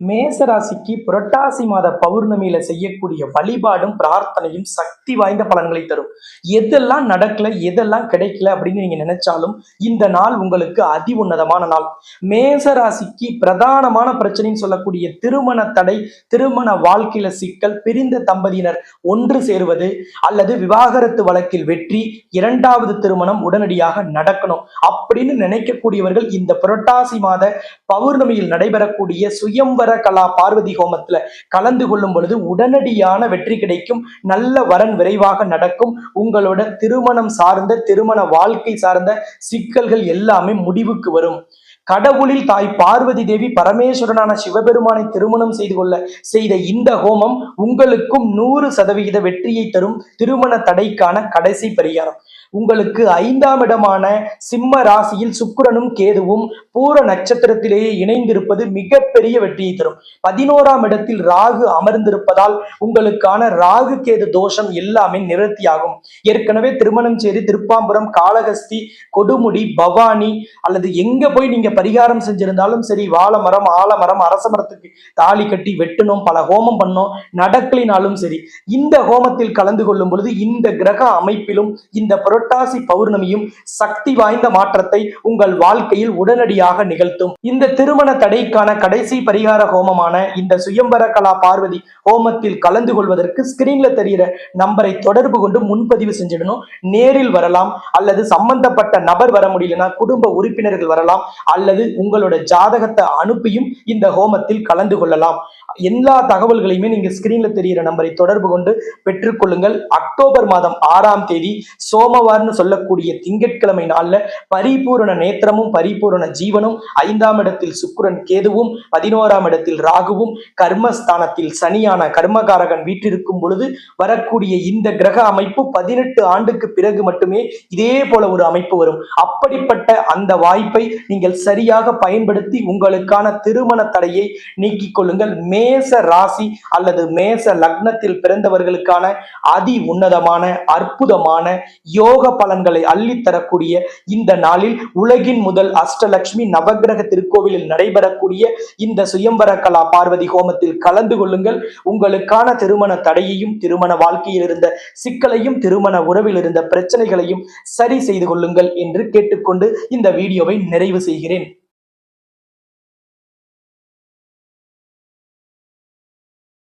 மேசராசிக்கு புரட்டாசி மாத பௌர்ணமியில செய்யக்கூடிய வழிபாடும் பிரார்த்தனையும் சக்தி வாய்ந்த பலன்களை தரும். எதெல்லாம் நடக்கல எதெல்லாம் கிடைக்கல அப்படின்னு நீங்க நினைச்சாலும் இந்த நாள் உங்களுக்கு அதி உன்னதமான நாள். மேசராசிக்கு பிரதானமான பிரச்சனைன்னு சொல்லக்கூடிய திருமண தடை திருமண வாழ்க்கையில சிக்கல் பிரிந்த தம்பதியினர் ஒன்று சேருவது அல்லது விவாகரத்து வழக்கில் வெற்றி இரண்டாவது திருமணம் உடனடியாக நடக்கணும் அப்படின்னு நினைக்கக்கூடியவர்கள் இந்த புரட்டாசி மாத பௌர்ணமியில் நடைபெறக்கூடிய சுயம்பர கலா பார்வதி ஹோமத்துல கலந்து கொள்ளும் பொழுது உடனடியான வெற்றி கிடைக்கும். நல்ல வரன் விரைவாக நடக்கும். உங்களோட திருமணம் சார்ந்த திருமண வாழ்க்கை சார்ந்த சிக்கல்கள் எல்லாமே முடிவுக்கு வரும். கடவுளில் தாய் பார்வதி தேவி பரமேஸ்வரனான சிவபெருமானை திருமணம் செய்து கொள்ள செய்த இந்த ஹோமம் உங்களுக்கும் நூறு சதவிகித வெற்றியை தரும் திருமண தடைக்கான கடைசி பரிகாரம். உங்களுக்கு ஐந்தாம் இடமான சிம்ம ராசியில் சுக்கிரனும் கேதுவும் பூர நட்சத்திரத்திலேயே இணைந்திருப்பது மிகப்பெரிய வெற்றியை தரும். பதினோராம் இடத்தில் ராகு அமர்ந்திருப்பதால் உங்களுக்கான ராகு கேது தோஷம் எல்லாமே நிவர்த்தியாகும். ஏற்கனவே திருமணம் செய்து திருப்பாம்புரம் காளகஸ்தி கொடுமுடி பவானி அல்லது எங்க போய் நீங்க பரிகாரம் செஞ்சிருந்தாலும் சரி வாழைமரம் ஆலமரம் அரச மரத்துக்கு தாலி கட்டி வெட்டணும் பல ஹோமம் பண்ணோம் நடக்கலினாலும் சரி. இந்த ஹோமத்தில் கலந்து கொள்ளும் பொழுது இந்த கிரக அமைப்பிலும் இந்த புரட்டாசி பௌர்ணமியும் சக்தி வாய்ந்த மாற்றத்தை உங்கள் வாழ்க்கையில் உடனடியாக நிகழ்த்தும். இந்த திருமண தடைக்கான கடைசி பரிகார ஹோமமான இந்த சுயம்பர கலா பார்வதி ஹோமத்தில் கலந்து கொள்வதற்கு ஸ்கிரீன்ல தெரிகிற நம்பரை தொடர்பு கொண்டு முன்பதிவு செஞ்சிடணும். நேரில் வரலாம். அல்லது சம்பந்தப்பட்ட நபர் வர முடியலன்னா குடும்ப உறுப்பினர்கள் வரலாம். அல்லது அல்லது உங்களோட ஜாதகத்தை அனுப்பியும் இந்த ஹோமத்தில் கலந்து கொள்ளலாம். எல்லா தகவல்களையுமே நீங்க ஸ்கிரீன்ல தெரிகிற நம்பரை தொடர்பு கொண்டு பெற்றுக்கொள்ளுங்கள். அக்டோபர் மாதம் ஆறாம் தேதி சோமவார்னு சொல்லக்கூடிய திங்கட்கிழமை நாள்ல பரிபூரண நேத்திரமும் பரிபூரண ஜீவனும் ஐந்தாம் இடத்தில் சுக்கிரன் கேதுவும் பதினோராம் இடத்தில் ராகுவும் கர்மஸ்தானத்தில் சனியான கர்மகாரகன் வீற்றிருக்கும் பொழுது வரக்கூடிய இந்த கிரக அமைப்பு பதினெட்டு ஆண்டுக்கு பிறகு மட்டுமே இதே போல ஒரு அமைப்பு வரும். அப்படிப்பட்ட அந்த வாய்ப்பை நீங்கள் சரியாக பயன்படுத்தி உங்களுக்கான திருமண தடையை நீக்கிக் கொள்ளுங்கள். மே மேச ராசி அல்லது மேச லக்னத்தில் பிறந்தவர்களுக்கான அதி உன்னதமான அற்புதமான யோக பலன்களை அள்ளித் தரக்கூடிய இந்த நாளில் உலகின் முதல் அஷ்டலட்சுமி நவக்கிரக திருக்கோவிலில் நடைபெறக்கூடிய இந்த சுயம்பர கலா பார்வதி ஹோமத்தில் கலந்து கொள்ளுங்கள். உங்களுக்கான திருமண தடையையும் திருமண வாழ்க்கையில் இருந்த சிக்கலையும் திருமண உறவில் இருந்த பிரச்சனைகளையும் சரி செய்து கொள்ளுங்கள் என்று கேட்டுக்கொண்டு இந்த வீடியோவை நிறைவு செய்கிறேன்.